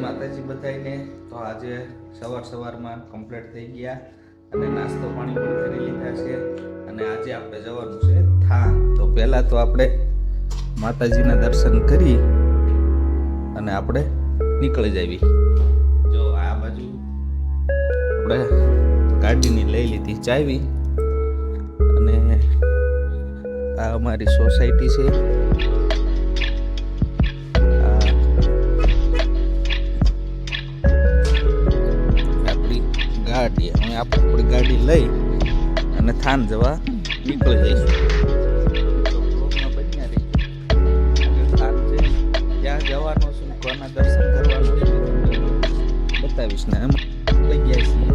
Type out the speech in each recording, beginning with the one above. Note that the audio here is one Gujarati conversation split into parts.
માતાજી બધાને તો આજે સવાર સવારમાં કમ્પ્લીટ થઈ ગયા અને નાસ્તો પાણી પણ કરી લીધા છે અને આજે આપણે જવાનું છે થાન. તો પહેલા તો આપણે માતાજીના દર્શન કરી અને આપણે નીકળી જાવી. જો આ બાજુ આપણે ગાડીની લઈ લીધી, ચાવી. અને આ અમારી સોસાયટી છે. લઈ અને થાન જવા નીકળી જઈશું. ક્યાં જવાનો છું, કોના દર્શન કરવાનો છે, બતાવીશ ને એમ. ગયા છીએ.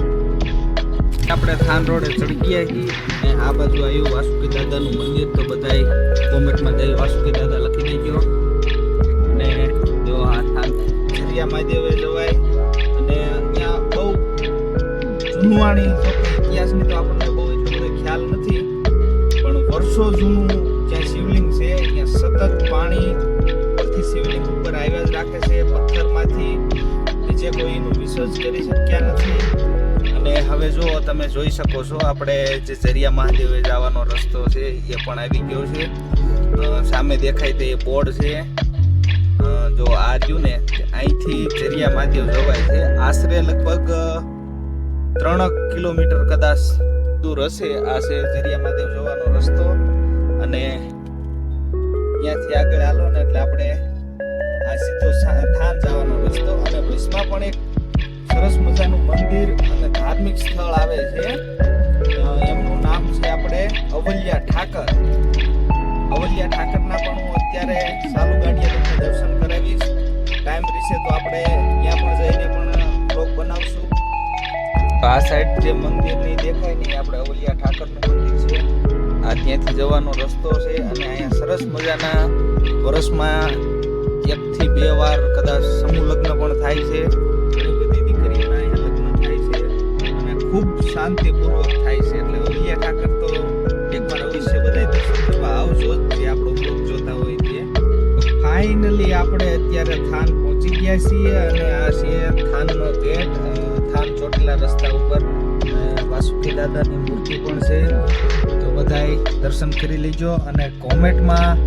આપણે થાન રોડે ચડી ગયા છીએ આ બાજુ આવ્યું વાસુકી દાદાનું મંદિર, તો બધાય કોમેન્ટમાં જઈ વાસુકી દાદા લખી દેજો. અને જો આ થાન દરિયા મહાદેવે જવાય જૂનવાણી ઇતિહાસની તો આપણને બહુ એટલો ખ્યાલ નથી. પણ વર્ષો જૂનું જ્યાં શિવલિંગ છે, ત્યાં સતત પાણી પરથી શિવલિંગ ઉપર આવ્યા જ રાખે છે. પથ્થરમાંથી બીજે કોઈ એનું રિસર્ચ કરી શક્યા નથી. અને હવે જો તમે જોઈ શકો છો, આપણે જે ઝરિયા મહાદેવે જવાનો રસ્તો છે, એ પણ આવી ગયો છે. સામે દેખાય તે બોર્ડ છે. જો આ રહ્યું ને અહીંથી ઝરિયા મહાદેવ જવાય છે. આશરે લગભગ ત્રણ કિલોમીટર કદાચ દૂર હશે. આ છે ઝરિયા મહાદેવ જવાનો રસ્તો. અને ત્યાંથી આગળ હાલો ને એટલે આપણે આ સીધો થાન જવાનો રસ્તો. અને ભીસમાં પણ એક સરસ મજાનું મંદિર અને ધાર્મિક સ્થળ આવે છે. એમનું નામ છે આપણે અવલિયા ઠાકર. અવલિયા ઠાકરના પણ હું અત્યારે આ સાઈડ જે મંદિરની દેખાય ને આપણે અવલિયા ઠાકરનું મંદિર છે. આ ત્યાંથી જવાનો રસ્તો છે અને અહીંયા સરસ મજાના વર્ષમાં એકથી બે વાર કદાચ સમૂહ લગ્ન પણ થાય છે. ઘણી બધી દીકરીઓના અહીંયા લગ્ન થાય છે. અને ખૂબ શાંતિપૂર્વક થાય છે. એટલે અવલિયા ઠાકર તો એકવાર અવશ્ય બધા દર્શન કરવા આવજો જ આપણો બ્લોગ જોતા હોય તે. ફાઇનલી આપણે અત્યારે થાન પહોંચી ગયા છીએ અને આ છે થાનનો ગેટ ચોટીલા રસ્તા ઉપર વાસુકી દાદાની મૂર્તિ પણ છે. તો બધાય દર્શન કરી લેજો અને કોમેન્ટમાં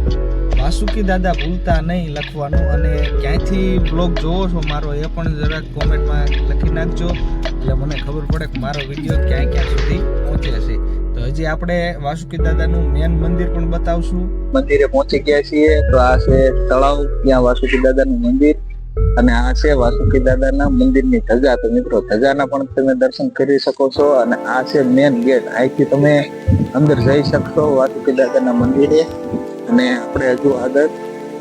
વાસુકી દાદા ભૂલતા નહીં લખવાનું. અને ક્યાંયથી બ્લોગ જોવો છો મારો એ પણ જરાક કોમેન્ટમાં લખી નાખજો. એટલે મને ખબર પડે કે મારો વીડિયો ક્યાં ક્યાં સુધી પહોંચે છે. તો હજી આપણે વાસુકી દાદાનું મેન મંદિર પણ બતાવશું. મંદિરે પહોંચી ગયા છીએ. તો આ છે તળાવ. ત્યાં વાસુકી દાદાનું મંદિર. અને આ છે વાસુકી દાદાના મંદિરની ધજા. તો મિત્રો, ધજાના પણ તમે દર્શન કરી શકો છો અને આ છે મેન ગેટ અહીંથી તમે અંદર જઈ શકશો વાસુકી દાદાના મંદિરે. અને આપણે હજુ આગળ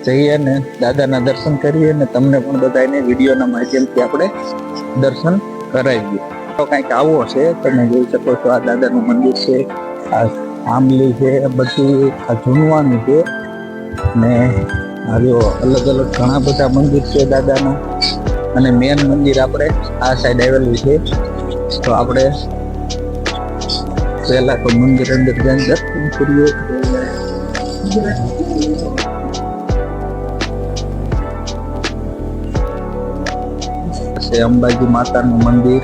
જઈએ ને દાદાના દર્શન કરીએ ને તમને પણ બધાને વિડીયોના માધ્યમથી આપણે દર્શન કરાવીએ. તો કંઈક આવો છે, તમે જોઈ શકો છો આ દાદાનું મંદિર છે, આ આંબલી છે બધી આ જૂનવાનું છે. ને આ જો અલગ અલગ ઘણા બધા મંદિર છે દાદાના. અને મેન મંદિર આપણે આ સાઈડ આવેલું છે. તો આપણે પહેલા તો મંદિર અંદર જઈને દર્શન કરીએ. અંબાજી માતાનું મંદિર.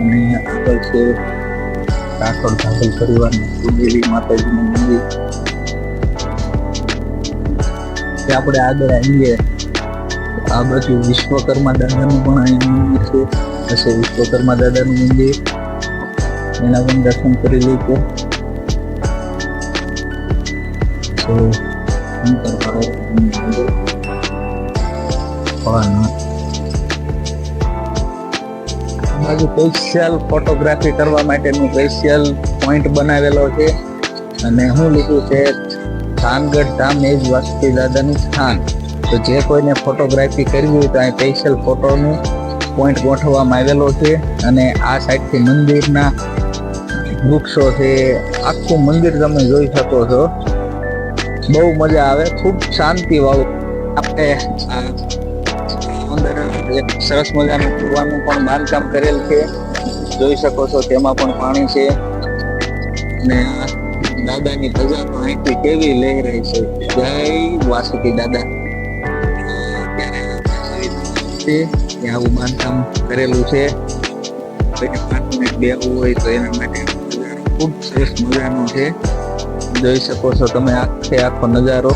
અને આગળ છે. કાકડ ધાકલ કરવાનું કુંડેલી માતાજીનું મંદિર. તે આપણે આગળ આવીએ. આ બાજુ વિશ્વકર્મા દાદાનું પણ અહીં મંદિર છે. પછી વિશ્વકર્મા દાદાનું મંદિર. એના પણ દર્શન કરી લઈએ તો મંદિર બાજુ સ્પેશિયલ ફોટોગ્રાફી કરવા માટેનું સ્પેશિયલ પોઈન્ટ બનાવેલો છે. અને હું લીધું છે થાનગઢ ધામ એ જ વાસુકી દાદાનું સ્થાન. તો જે કોઈને ફોટોગ્રાફી કરવી હોય તો અહીં સ્પેશિયલ ફોટોનું પોઈન્ટ ગોઠવવામાં આવેલો છે અને આ સાઈડથી મંદિરના વૃક્ષો છે. આખું મંદિર તમે જોઈ શકો છો. બહુ મજા આવે, ખૂબ શાંતિ વાળું. આપણે એક સરસ મજાનું કૂવાનું પણ બાંધકામ કરેલ છે. જોઈ શકો છો તેમાં પણ પાણી છે. અને દાદાની ધજા પણ અહીંથી કેવી લહેરાય છે? જય વાસુકી દાદા. ત્યાં આવું બાંધકામ કરેલું છે. કોઈને પાંચ મિનિટ બેવું હોય તો એના માટે ખૂબ સરસ મજાનો છે. જોઈ શકો છો તમે આખે આખો નજારો.